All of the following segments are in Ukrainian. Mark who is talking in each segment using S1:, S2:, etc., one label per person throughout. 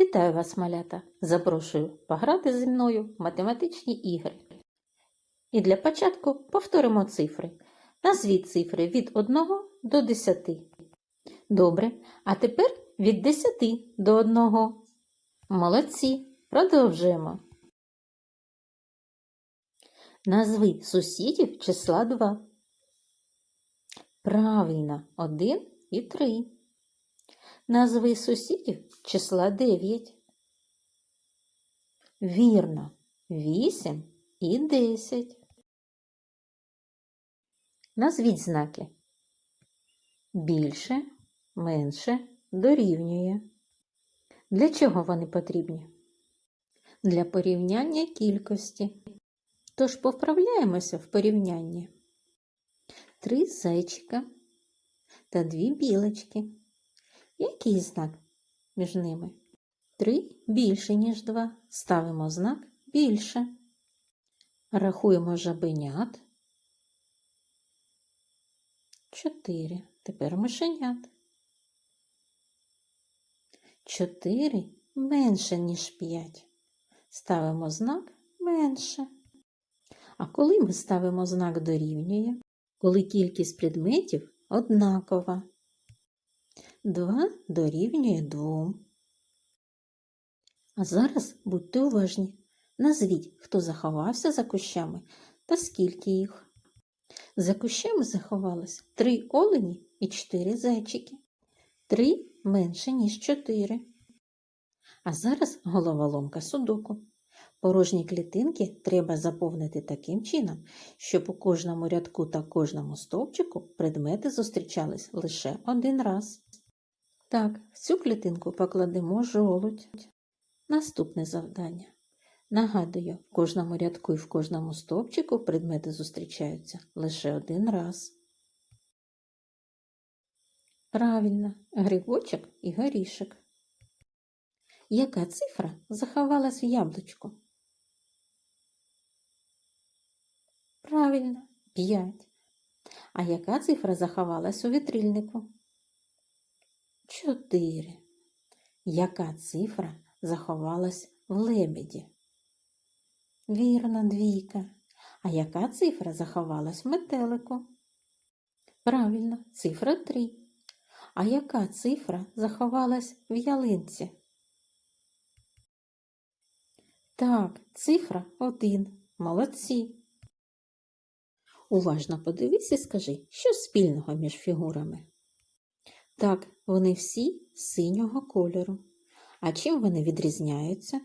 S1: Вітаю вас, малята! Запрошую пограти зі мною в математичні ігри. І для початку повторимо цифри. Назвіть цифри від 1 до 10. Добре, а тепер від 10 до 1. Молодці, продовжуємо. Назви сусідів числа 2. Правильно, 1 і 3. Назви сусідів числа 9. Вірно, 8 і 10. Назвіть знаки. Більше, менше, дорівнює. Для чого вони потрібні? Для порівняння кількості. Тож повправляємося в порівнянні. Три зайчика та дві білочки. Який знак між ними? Три більше, ніж два. Ставимо знак більше. Рахуємо жабенят. Чотири. Тепер мишенят. Чотири менше, ніж п'ять. Ставимо знак менше. А коли ми ставимо знак дорівнює? Коли кількість предметів однакова. 2 дорівнює 2. А зараз будьте уважні. Назвіть, хто заховався за кущами та скільки їх. За кущами заховалось 3 олені і 4 зайчики. 3 менше, ніж 4. А зараз головоломка судоку. Порожні клітинки треба заповнити таким чином, щоб у кожному рядку та кожному стовпчику предмети зустрічались лише один раз. Так, в цю клітинку покладемо жолудь. Наступне завдання. Нагадую, в кожному рядку і в кожному стовпчику предмети зустрічаються лише один раз. Правильно, грибочок і горішок. Яка цифра заховалась в яблучку? Правильно, 5. А яка цифра заховалась у вітрильнику? 4. Яка цифра заховалась в лебеді? Вірно, двійка. А яка цифра заховалась в метелику? Правильно, цифра 3. А яка цифра заховалась в ялинці? Так, цифра 1. Молодці. Уважно подивись і скажи, що спільного між фігурами? Так, вони всі синього кольору. А чим вони відрізняються?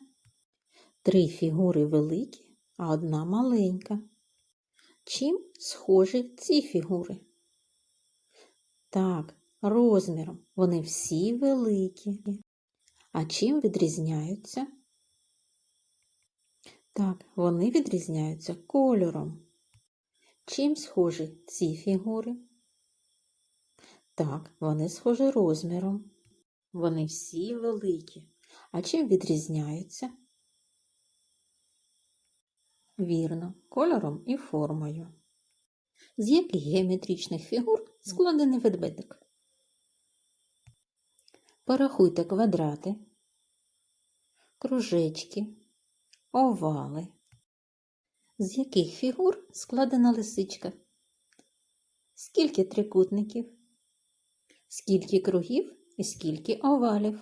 S1: Три фігури великі, а одна маленька. Чим схожі ці фігури? Так, розміром вони всі великі. А чим відрізняються? Так, вони відрізняються кольором. Чим схожі ці фігури? Так, вони схожі розміром. Вони всі великі. А чим відрізняються? Вірно, кольором і формою. З яких геометричних фігур складений ведмедик? Порахуйте квадрати, кружечки, овали. З яких фігур складена лисичка? Скільки трикутників? Скільки кругів і скільки овалів?